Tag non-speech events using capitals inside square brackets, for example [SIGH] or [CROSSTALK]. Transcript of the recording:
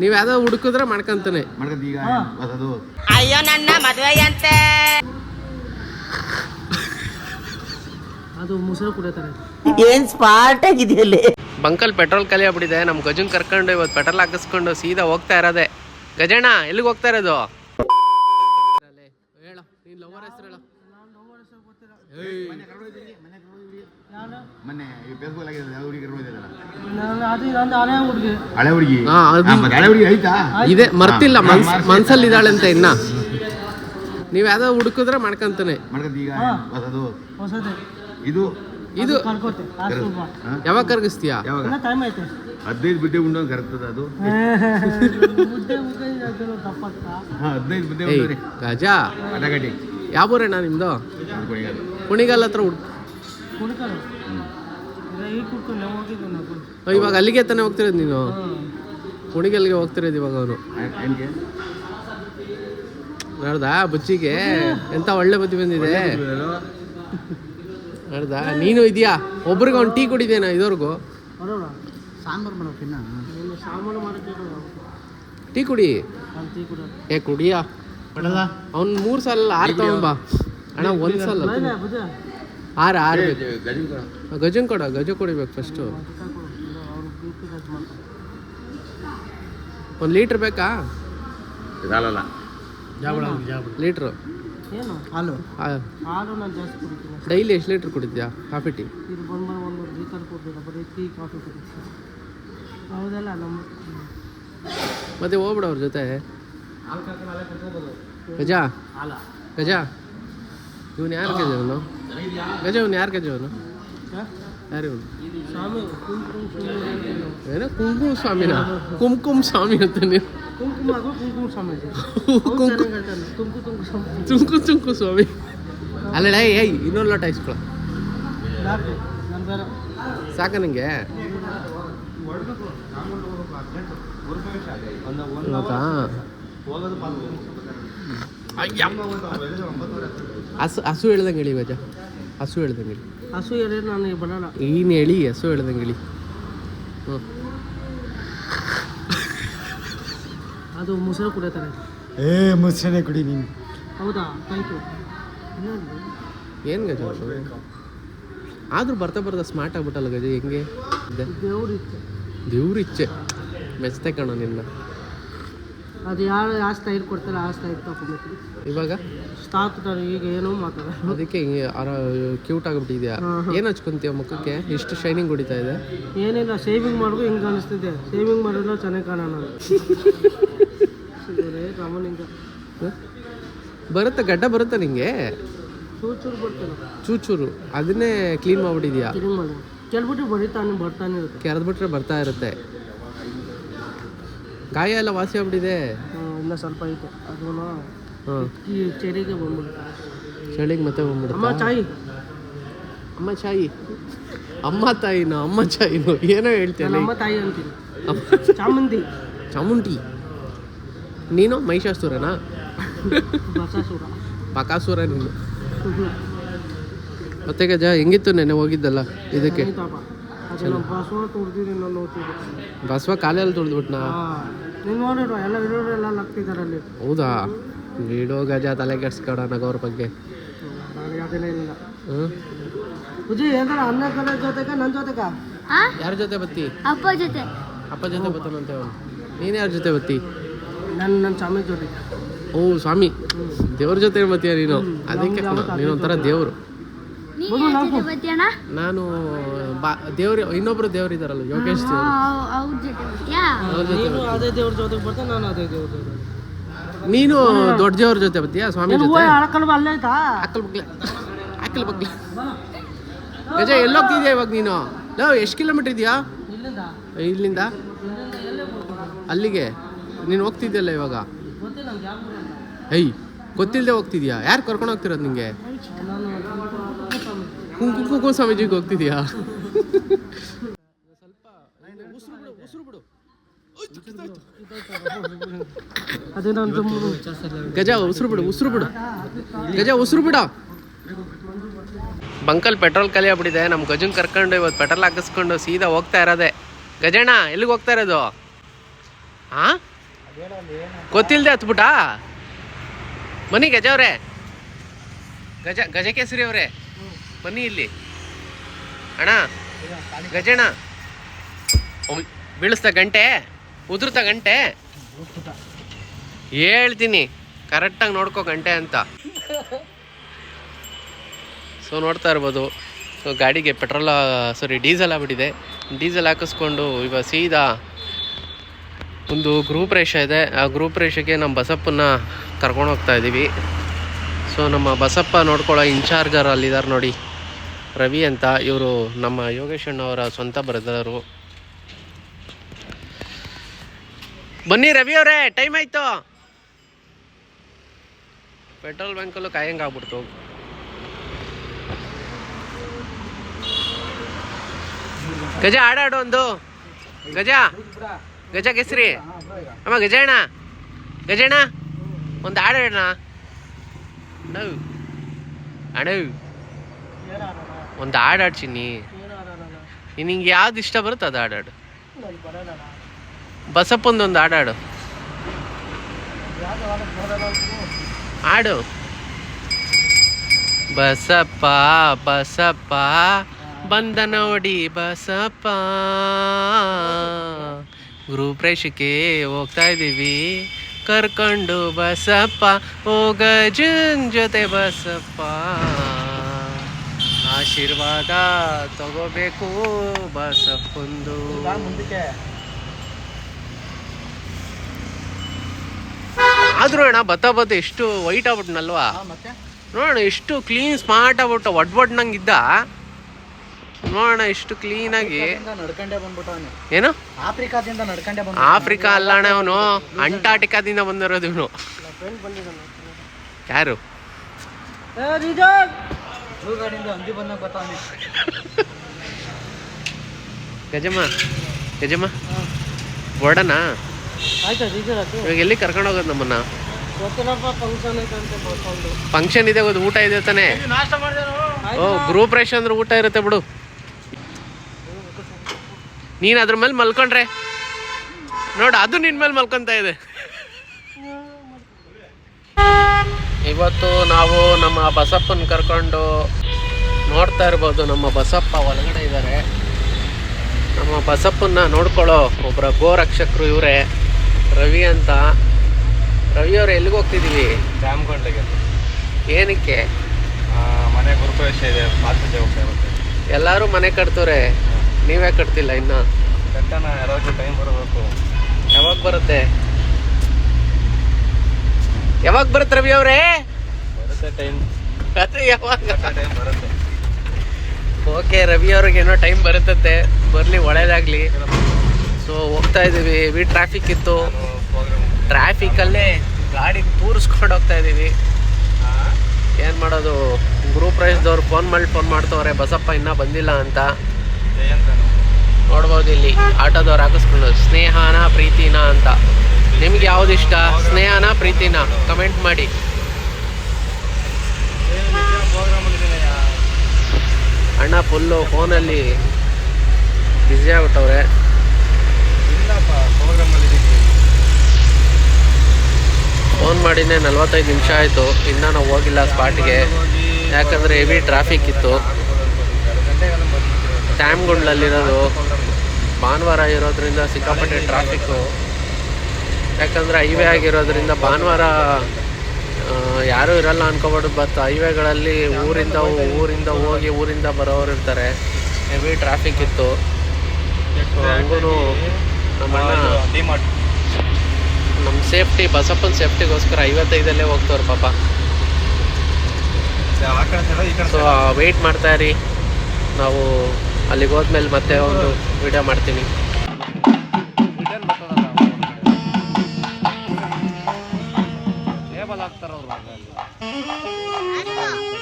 ನೀವು ಯಾವ್ದೋ ಹುಡುಕಿದ್ರೆ ಮಾಡ್ಕೊಂತಾನೆ. ಮಾಡ್ಕೊಂತ ಈಗ ಹೊಸದು ಅಯ್ಯೋ ನನ್ನ ಮದುವೆಯಂತೆ. ಅದು ಮುಸುರು ಕುಡಿತಾರೆ. ಏನ್ ಸ್ಪಾಟ್ ಆಗಿದೆಯಲ್ಲಿ ಬಂಕಲ್ ಪೆಟ್ರೋಲ್ ಖಾಲಿ ಆಗ್ಬಿಟ್ಟಿದೆ ನಮ್ಮ ಗಜನ್ ಕರ್ಕೊಂಡು ಇವತ್ತು ಪೆಟ್ರೋಲ್ ಹಾಕಿಸ್ಕೊಂಡು ಸೀದಾ ಹೋಗ್ತಾ ಇರೋದೆ. ಗಜಣ್ಣ ಎಲ್ಲಿಗೆ ಹೋಗ್ತಾ ಇರೋದು? ಹೇಳ ನೀನ್ ಲವರ್ ಹೆಸರು ಹೇಳ. ಮೊನ್ನೆ ಈ ಫೇಸ್ಬುಕ್ ಆಗಿದೆ ಯಾವ ಹುಡುಗಿ ಕರ್ಕೊಂಡಿದ್ದಲ್ಲ ನಾನು ಅದು ನಂದು ಹಳೆ ಹುಡುಗಿ. ಹಳೆ ಹುಡುಗಿ? ಹಾ, ಅದು- ಹಾ, ಮತ್ತೆ ಹಳೆ ಹುಡುಗಿ ಐತಾ? ಇದೆ ಮರ್ತಿಲ್ಲ ಮನ್ಸ್ ಮನ್ಸಲ್ಲಿ ಇದ್ದಾಳೆ ಅಂತ ಇನ್ನ. ನೀವ್ ಯಾವ್ದೋ ಹುಡುಕಿದ್ರೆ ಮಾಡ್ಕೊಂತಾನೆ. ಮಾಡ್ಕೊಂತ ಈಗ ಹೊಸದು. ಹೊಸದೇ. ಇದು? ಇದು ಕರ್ಕೋತೆ ಹಾ? ಯಾವಾಗ ಕರ್ಗಿಸ್ತೀಯಾ? ಯಾವಾಗ? ಇನ್ನ ಟೈಮ್ ಐತೆ ಹದಿನೈದು ಉಂಡು ಅಂತ ಅದು? [LAUGHS] ಮುದ್ದೆ ಮುದ್ದೆ ಅದನ್ನು ಹಾ ಹದಿನೈದು ಬಿದ್ದೆ ಏಯ್ ಉಂಡು ರೀ ಗಜ. ಅಡಗಟ್ಟಿ ಯಾವ ಊರಣ್ಣ ನಿಮ್ದು? ಕುಣಿಗಲ್. ಹತ್ರ ಹುಡ್ ಕುಡ್ಕರು ಈಗ ಕುಡ್ಕೊಂಡು ನಾವು ಹೋಗಿದ್ದೆ ನಾವು. ಇವಾಗ ಅಲ್ಲಿಗೆ ತಾನೇ ಹೋಗ್ತಿರೋದು ನೀನು ಕುಣಿಗಲ್ಗೆ ಹೋಗ್ತಿರೋದು ಇವಾಗ ಅವನು ನಡ್ದಾ ಬುಚ್ಚಿಗೆ ಎಂತ ಒಳ್ಳೆ ಬುದ್ಧಿ ಬಂದಿದೆ. ನೋಡ್ದಾ ನೀನು ಇದೆಯಾ? ಒಬ್ರಿಗೆ ಅವ್ನು ಟೀ ಕುಡಿದೇನ ಇದುವರೆಗೂ? ಸಾಂಬಾರು ಟೀ ಕುಡಿ. ಏ ಕುಡಿಯಾ? ಅವ್ನು ಮೂರು ಸಲ ಆರು ಬಾ. ಅಣ್ಣ ಒಂದು ಸಲ ಆರು ಆರು ಗಜನ್ ಗಜನ್ ಕೊಡ ಗಜ ಕುಡಿಬೇಕು ಫಸ್ಟು ಒಂದು ಲೀಟ್ರ್ ಬೇಕಾ? ಲೀಟ್ರು ಏನು? ಹಾಲು? ಹಾಲು ನಾನು ಜಾಸ್ತಿ ಕುಡಿತೀನಿ ಡೈಲಿ ಎಷ್ಟು ಲೀಟ್ರ್ ಕುಡಿದ್ಯಾ ಕಾಫಿ ಟೀ ಮತ್ತೆ ಹೋಗ್ಬಿಡ ಅವ್ರ ಜೊತೆ. ಗಜಾ. ಗಜಾ. ಇವನು ಯಾರು ಗಜ ಅವನು? ಗಜ ಅವನು ಯಾರು ಗಜ ಅವನು ಯಾರು ಇವನು ಸ್ವಾಮಿ ಕುಂಕುಮ ಸ್ವಾಮಿ ಏನೋ ಕುಂಕುಮ ಸ್ವಾಮಿನ ಕುಂಕುಮ ಸ್ವಾಮಿ ಅಂತ ನೀವು ಕುಂಕುಮ ಅದು ಕುಂಕುಮ ಸ್ವಾಮಿ ಇದೆ ಕುಂಕು ತುಂಕು ತುಂಕು ಸ್ವಾಮಿ ಚುಂಕು ಚುಂಕು ಸ್ವಾಮಿ ಅಲ್ಲ ಏಯ್ ಇನ್ನೊಂದು ಲೋಟ ಇಸ್ಕೊಳ ಯಾಕೆ ನಾನು ಬೇರೆ ಸಾಕ ನಿಂಗೆ ಹೌದಾ ಅಯ್ಯ. ಹಸು ಹಸು ಹೇಳ್ದಂಗೆ ಹೇಳಿ ಗಜ ಹಸು ಹೇಳ್ದಂಗೆ ಹೇಳಿ ಹಸು ಎಳೆ ನಾನು ಬರಲ್ಲ. ಏನು ಹೇಳಿ ಹಸು ಹೇಳ್ದಂಗೆ ಹೇಳಿ ಹ್ಞೂ ಅದು ಮೊಸರು ಕುಡಿತಾರೆ ಏ ಮೊಸರೇ ಕುಡಿ ನೀನು. ಹೌದಾ? ಥ್ಯಾಂಕ್ ಯು ಏನು ಗಜ? ಆದರೂ ಬರ್ತಾ ಬರ್ತಾ ಸ್ಮಾರ್ಟ್ ಆಗ್ಬಿಟ್ಟಲ್ಲ ಗಜ ಹೆಂಗೆ? ದೇವ್ರ ಇಚ್ಛೆ ದೇವ್ರ ಇಚ್ಛೆ ಮೆಚ್ಚತೆ ಕಣ ನಿನ್ನ. ಅದು ಯಾರು ಯಾವ ಸ್ಟೈಲ್ ಕೊಡ್ತಾರೆ ಆ ಸ್ಟೈಲ್ ತಗೊಂಡ್ಬಿಟ್ಟು ಇವಾಗ? ಸ್ಟಾಕ್ತಾರೆ ಈಗ ಏನೋ ಮಾತಾಡ ಅದಕ್ಕೆ ಹಿಂಗೆ ಕ್ಯೂಟ್ ಆಗಿಬಿಟ್ಟಿದ್ಯಾ? ಏನು ಹಚ್ಕೊಂತೀಯ ಮುಖಕ್ಕೆ? ಇಷ್ಟು ಶೈನಿಂಗ್ ಹೊಡಿತಾ ಇದೆ. ಏನಿಲ್ಲ ಶೇವಿಂಗ್ ಮಾಡ್ಬೇಕು ಹಿಂಗೆ ಅನಿಸ್ತಿದೆ. ಶೇವಿಂಗ್ ಮಾಡಿದ್ರೆ ಚೆನ್ನಾಗಿ ಕಾಣೋಣ. ರಮಣಿಂಗ? ಬರುತ್ತಾ? ಗಡ್ಡ ಬರುತ್ತಾ ನಿಂಗೆ? ಚೂಚೂರು ಬರ್ತಾನೆ ಚೂಚೂರು. ಅದನ್ನೇ ಕ್ಲೀನ್ ಮಾಡ್ಬಿಟ್ಟಿದ್ಯಾ? ಕ್ಲೀನ್ ಮಾಡಿ ಕೆಲ್ಬಿಟ್ಟು ಬರೀತಾನೆ ಬರ್ತಾನೆ ಇರುತ್ತೆ. ಕೆರೆದ್ಬಿಟ್ರೆ ಬರ್ತಾ ಇರುತ್ತೆ. ಗಾಯ ಎಲ್ಲ ವಾಸಿ ಆಗ್ಬಿಟ್ಟಿದೆ. ಇನ್ನ ಸ್ವಲ್ಪ ಐತೆ. ಅದೂ ಈ ಚಳಿಗೆ ಬಂದ್ಬಿಡುತ್ತೆ. ಚಳಿಗೆ ಮತ್ತೆ ಅಮ್ಮ ಬಂದ್ಬಿಡುತ್ತಾ ಚಾಯಿ. ಅಮ್ಮ ಚಾಯಿ. ಅಮ್ಮ ತಾಯಿನೋ? ಅಮ್ಮ ಚಾಯಿನೋ? ಏನೋ ಹೇಳ್ತೇನೆ ಅಮ್ಮ ತಾಯಿ ಅಂತೀನಿ. ಅಮ್ಮ- [LAUGHS] ಚಾಮುಂಡಿ. ಚಾಮುಂಡಿ. ನೀನು ಮಹಿಷಾಸುರನಾ ಬಕಾಸುರ ಪಕಾಸುರ ನೀನು. ಮತ್ತೆ ಗಜ ಹೆಂಗಿತ್ತು ನೆನೆ ಹೋಗಿದ್ದಲ್ಲ ಇದಕ್ಕೆ? ನಮ್ಮ ಬಸವ ತುಡ್ದಿರಿ ನಾನು ಬಸವ ಕಾಲೆಲ್ಲ ತುಳಿದ್ಬಿಟ್ನಾ ನೀನು ನೋಡಿರೋ ಎಲ್ಲ ಇರೋರು ಎಲ್ಲ ಅಲ್ಲಿ ಹೌದಾ? ಬಿಡೋ ಗಜ ತಲೆ ಕೆಡ್ಸ್ಕೊಡ ನಗೋರ್ ಬಗ್ಗೆ. ನನಗೆ ಅದನ್ನೇ ಇಲ್ಲ. ಪೂಜಿ ಏನಾರ ಅನ್ನ ಕಡೆ ಜೊತೆಗ ನನ್ನ ಜೊತೆಗ? ಯಾರ ಜೊತೆ ಬತ್ತಿ? ಅಪ್ಪ ಜೊತೆ. ಅಪ್ಪ ಜೊತೆ ಬತ್ತಾನಂತೆ ಅವನು. ನೀನು ಯಾರ ಜೊತೆ ಬತ್ತಿ? ನನ್ನ ನನ್ನ ಸ್ವಾಮಿ ಜೊತೆ. ಓ ಸ್ವಾಮಿ. ದೇವ್ರ ಜೊತೆ ಬತ್ತೀಯ ನೀನು? ಅದಕ್ಕೆ ನೀನು ಒಂಥರ ದೇವರು. ನೀನ್ ದೇವ್ರ ಇನ್ನೊಬ್ರು ದೇವ್ರು ಇದಾರಲ್ಲ ಯೋಗೇಶ್ ನೀನು ಅದೇ ದೇವ್ರ ಜೊತೆಗೆ ಬರ್ತಾನೆ ನಾನು ಅದೇ ದೇವ್ರ ಜೊತೆ ನೀನು ದೊಡ್ಡ ದೇವ್ರ ಜೊತೆ ಬರ್ತೀಯಾ ಸ್ವಾಮಿ ಜೊತೆ? ಅಕ್ಕಲ್ ಬಗ್ಲೆ ಹಾಕಲ್ ಬಗ್ಲೆ ಗಜ ಎಲ್ಲೋಗ್ತಿದ್ಯಾ ಇವಾಗ ನೀನು? ನಾವು ಎಷ್ಟು ಕಿಲೋಮೀಟರ್ ಇದೆಯಾ? ಇಲ್ಲಿಂದ. ಅಲ್ಲಿಗೆ? ನೀನು ಹೋಗ್ತಿದ್ಯಲ್ಲ ಇವಾಗ? ಐ ಗೊತ್ತಿಲ್ಲದೆ ಹೋಗ್ತಿದ್ಯಾ? ಯಾರು ಕರ್ಕೊಂಡು ಹೋಗ್ತಿರೋದು ನಿಂಗೆ? ಕುಂಕುಮ ಸ್ವಾಮಿ ಕುಂಕು ಕುಂಕು ಸ್ವಾಮೀಜಿಗೆ ಹೋಗ್ತಿದ್ಯಾ ಗಜ ಉಸಿರು ಬಿಡು ಉಸಿರು ಬಿಡು ಗಜ ಉಸಿರು ಬಿಡ ಬಂಕಲ್ ಪೆಟ್ರೋಲ್ ಖಾಲಿ ಆಗ್ಬಿಟ್ಟಿದೆ ನಮ್ಮ ಗಜನ್ ಕರ್ಕೊಂಡು ಇವತ್ತು ಪೆಟ್ರೋಲ್ ಹಾಕಿಸ್ಕೊಂಡು ಸೀದಾ ಹೋಗ್ತಾ ಇರೋದೆ. ಗಜಣ್ಣ ಎಲ್ಲಿಗೆ ಹೋಗ್ತಾ ಇರೋದು? ಹಾ ಗೊತ್ತಿಲ್ಲದೆ ಹತ್ಬಿಟ್ಟ ಬನ್ನಿ ಗಜ ಅವರೇ. ಗಜ ಗಜಕೇಸರಿ ಅವರೇ. ಬನ್ನಿ ಇಲ್ಲಿ. ಅಣ್ಣ ಗಜಣ ಬೀಳಿಸ್ತಾ ಗಂಟೆ ಉದುರ್ತಾ ಗಂಟೆ. ಹೇಳ್ತೀನಿ ಕರೆಕ್ಟಾಗಿ ನೋಡ್ಕೋ ಗಂಟೆ ಅಂತ. ಸೊ ನೋಡ್ತಾ ಇರ್ಬೋದು. ಸೊ ಗಾಡಿಗೆ ಪೆಟ್ರೋಲ್ ಸಾರಿ ಡೀಸೆಲ್ ಆಗ್ಬಿಟ್ಟಿದೆ. ಡೀಸೆಲ್ ಹಾಕಿಸ್ಕೊಂಡು ಇವಾಗ ಸೀದಾ ಒಂದು ಗ್ರೂಪ್ ರೇಷ ಇದೆ. ಆ ಗ್ರೂಪ್ ರೇಷಕ್ಕೆ ನಮ್ಮ ಬಸಪ್ಪನ್ನ ಕರ್ಕೊಂಡು ಹೋಗ್ತಾ ಇದ್ದೀವಿ ಸೊ ನಮ್ಮ ಬಸಪ್ಪ ನೋಡ್ಕೊಳ್ಳೋ ಇನ್ಚಾರ್ಜರ್ ಅಲ್ಲಿದ್ದಾರೆ ನೋಡಿ. ರವಿ ಅಂತ ಇವರು ನಮ್ಮ ಯೋಗೇಶಣ್ಣವರ ಸ್ವಂತ ಬ್ರದರು. ಬನ್ನಿ ರವಿ ಅವರೇ ಟೈಮ್ ಆಯ್ತು. ಪೆಟ್ರೋಲ್ ಬಂಕಲ್ಲೂ ಕಾಯಂಗೆ ಆಗ್ಬಿಡ್ತು. ಗಜ ಆಡಾಡು ಒಂದು. ಗಜ ಗಜ ಕೆಸ್ರಿ. ಅಮ್ಮ, ಗಜಣ್ಣ. ಗಜಣ್ಣ, ಒಂದು ಆಡಾಡೋಣ ಅಣ್ಣವ್ ಅಣ್ಣವ್ ಒಂದು ಹಾಡು ಹಾಡು ಚಿನ್ನಿ ನಿನಗೆ ಯಾವ್ದು ಇಷ್ಟ ಬರುತ್ತೆ ಅದು ಹಾಡಾಡು ಬಸಪ್ಪಂದು ಒಂದು ಹಾಡಾಡು ಹಾಡು ಬಸಪ್ಪ ಬಸಪ್ಪ, ಬಂದ ನೋಡಿ ಬಸಪ್ಪ. ಗುರುಪ್ರೇಷಕ್ಕೆ ಹೋಗ್ತಾ ಇದ್ದೀವಿ. ಕರ್ಕೊಂಡು ಬಸಪ್ಪ ಹೋಗ ಜೊತೆ ಬಸಪ್ಪ. ಆಶೀರ್ವಾದ ತಗೋಬೇಕು ಬಸಪ್ಪಂದು. ಮುಂದಕ್ಕೆ. ಆದ್ರೂ ಅಣ್ಣ ಬತ್ತ ಬತ್ತ ಎಷ್ಟು ವೈಟ್ ಆಗ್ಬಿಟ್ನಲ್ವಾ? ನೋಡೋಣ ಎಷ್ಟು ಕ್ಲೀನ್ ಸ್ಮಾರ್ಟ್ ಆಗ್ಬಿಟ್ಟು ಒಡ್ ಒಡ್ನಂಗಿದ್ದ ನೋಡೋಣ ಎಷ್ಟು ಕ್ಲೀನ್ ಆಗಿ. ಏನು? ಆಫ್ರಿಕಾದಿಂದ ನಡ್ಕೊಂಡೆ ಬಂದ ಆಫ್ರಿಕಾ ಅಲ್ಲ ಅಣ್ಣ ಅವನು ಅಂಟಾರ್ಟಿಕಾದಿಂದ ಬಂದಿರೋದು ಇವನು. ಯಾರು? ಗಾಡಿಯಿಂದ ಹಂದಿ ಬಂದಾಗ ಬರ್ತಾವನೆ ಗಜಮ್ಮ ಗಜಮ್ಮ ಬೋರ್ಡನ ಆಯ್ತಾ ಡೀಸೆಲ್ ಅದು ಇವಾಗ ಎಲ್ಲಿ ಕರ್ಕೊಂಡು ಹೋಗೋದು ನಮ್ಮನ್ನ? ಗೊತ್ತಿಲ್ಲಪ್ಪ ಫಂಕ್ಷನ್ ಐತಂತೆ ಬರ್ಕೊಂಡು. ಫಂಕ್ಷನ್ ಇದೆ ಊಟ ಇದೆ ತಾನೆ? ನಾಷ್ಟ ಮಾಡಿದ್ರು? ಓ ಗ್ರೂಪ್ ರೇಷ್ ಅಂದ್ರೆ ಊಟ ಇರುತ್ತೆ ಬಿಡು. ನೀನು ಅದ್ರ ಮೇಲೆ ಮಲ್ಕೊಂಡ್ರೆ. ನೋಡು ಅದು ನಿನ್ನ ಮೇಲೆ ಮಲ್ಕೊಂತ ಇದೆ. ಇವತ್ತು ನಾವು ನಮ್ಮ ಬಸಪ್ಪನ ಕರ್ಕೊಂಡು ನೋಡ್ತಾ ಇರ್ಬೋದು ನಮ್ಮ ಬಸಪ್ಪ ಒಳಗಡೆ ಇದ್ದಾರೆ ನಮ್ಮ ಬಸಪ್ಪನ್ನ ನೋಡ್ಕೊಳ್ಳೋ ಒಬ್ಬರ ಗೋರಕ್ಷಕರು ಇವರೇ. ರವಿ ಅಂತ. ರವಿ ಅವ್ರು ಎಲ್ಲಿಗೆ ಹೋಗ್ತಿದ್ದೀವಿ ಜಾಮ್ಗೊಂಡ್ಲಿಗೆ ಏನಕ್ಕೆ? ಮನೆ ಗುರುಪ್ರವೇಶ ಇದೆ ಪಾತ್ರೆ ಹೋಗ್ತಾ ಇರುತ್ತೆ ಎಲ್ಲರೂ ಮನೆ ಕಟ್ತವ್ರೆ? ನೀವೇ ಕಟ್ತಿಲ್ಲ ಇನ್ನ? ಯಾರಾದ್ರೂ ಟೈಮ್ ಬರಬೇಕು. ಯಾವಾಗ ಬರುತ್ತೆ? ಯಾವಾಗ ಬರುತ್ತೆ ರವಿ ಅವರೇ? ಬರುತ್ತೆ ಟೈಮ್ ಅದು ಯಾವಾಗ? ಓಕೆ ರವಿ ಅವ್ರಿಗೆ ಏನೋ ಟೈಮ್ ಬರುತ್ತಂತೆ. ಬರಲಿ ಒಳ್ಳೇದಾಗ್ಲಿ. ಸೊ ಹೋಗ್ತಾ ಇದೀವಿ. ಹೆವಿ ಟ್ರಾಫಿಕ್ ಇತ್ತು. ಟ್ರಾಫಿಕ್ ಟ್ರಾಫಿಕಲ್ಲೇ ಗಾಡಿ ತೂರಿಸ್ಕೊಂಡು ಹೋಗ್ತಾ ಇದೀವಿ. ಏನು ಮಾಡೋದು? ಗ್ರೂಪ್ ರೈಸ್ದವ್ರು ಫೋನ್ ಮಾಡಿ ಫೋನ್ ಮಾಡ್ತವ್ರೆ. ಬಸಪ್ಪ ಇನ್ನೂ ಬಂದಿಲ್ಲ ಅಂತ. ನೋಡ್ಬೋದು ಇಲ್ಲಿ. ಆಟೋದವ್ರು ಹಾಕಿಸ್ಕೊಂಡು ಸ್ನೇಹನ ಪ್ರೀತಿನ ಅಂತ. ನಿಮ್ಗೆ ಯಾವ್ದು ಇಷ್ಟ? ಸ್ನೇಹನ, ಪ್ರೀತಿನ? ಕಮೆಂಟ್ ಮಾಡಿ. ಅಣ್ಣ ಫುಲ್ಲು ಫೋನಲ್ಲಿ ಬ್ಯುಸಿ ಆಗ್ಬಿಟ್ಟವ್ರೆ. ಫೋನ್ ಮಾಡಿನೇ ನಲ್ವತ್ತೈದು ನಿಮಿಷ ಆಯಿತು. ಇನ್ನೂ ನಾವು ಹೋಗಿಲ್ಲ ಸ್ಪಾಟ್ಗೆ ಯಾಕಂದರೆ ಹೆವಿ ಟ್ರಾಫಿಕ್ ಇತ್ತು. ಡ್ಯಾಮ್ಗಳಲ್ಲಿರೋದು ಭಾನುವಾರ ಇರೋದ್ರಿಂದ ಸಿಕ್ಕಾಪಟ್ಟೆ ಟ್ರಾಫಿಕ್ಕು ಯಾಕಂದರೆ ಹೈವೇ ಆಗಿರೋದ್ರಿಂದ ಭಾನುವಾರ ಯಾರು ಇರಲ್ಲ ಅನ್ಕೋಬಾರ್ದು ಬಟ್ ಹೈವೇಗಳಲ್ಲಿ ಊರಿಂದ ಊರಿಂದ ಹೋಗಿ ಊರಿಂದ ಬರೋರು ಇರ್ತಾರೆ. ಹೆವಿ ಟ್ರಾಫಿಕ್ ಇತ್ತು. ಹಂಗೂ ನಮ್ಮ ನಮ್ಮ ಸೇಫ್ಟಿ ಬಸಪ್ಪನ ಸೇಫ್ಟಿಗೋಸ್ಕರ ಐವತ್ತೈದಲ್ಲೇ ಹೋಗ್ತವ್ರು ಪಾಪ. ಸೊ ವೆಯ್ಟ್ ಮಾಡ್ತಾ ಇರಿ. ನಾವು ಅಲ್ಲಿಗೆ ಹೋದ್ಮೇಲೆ ಮತ್ತೆ ಒಂದು ವಿಡಿಯೋ ಮಾಡ್ತೀನಿ 아니요.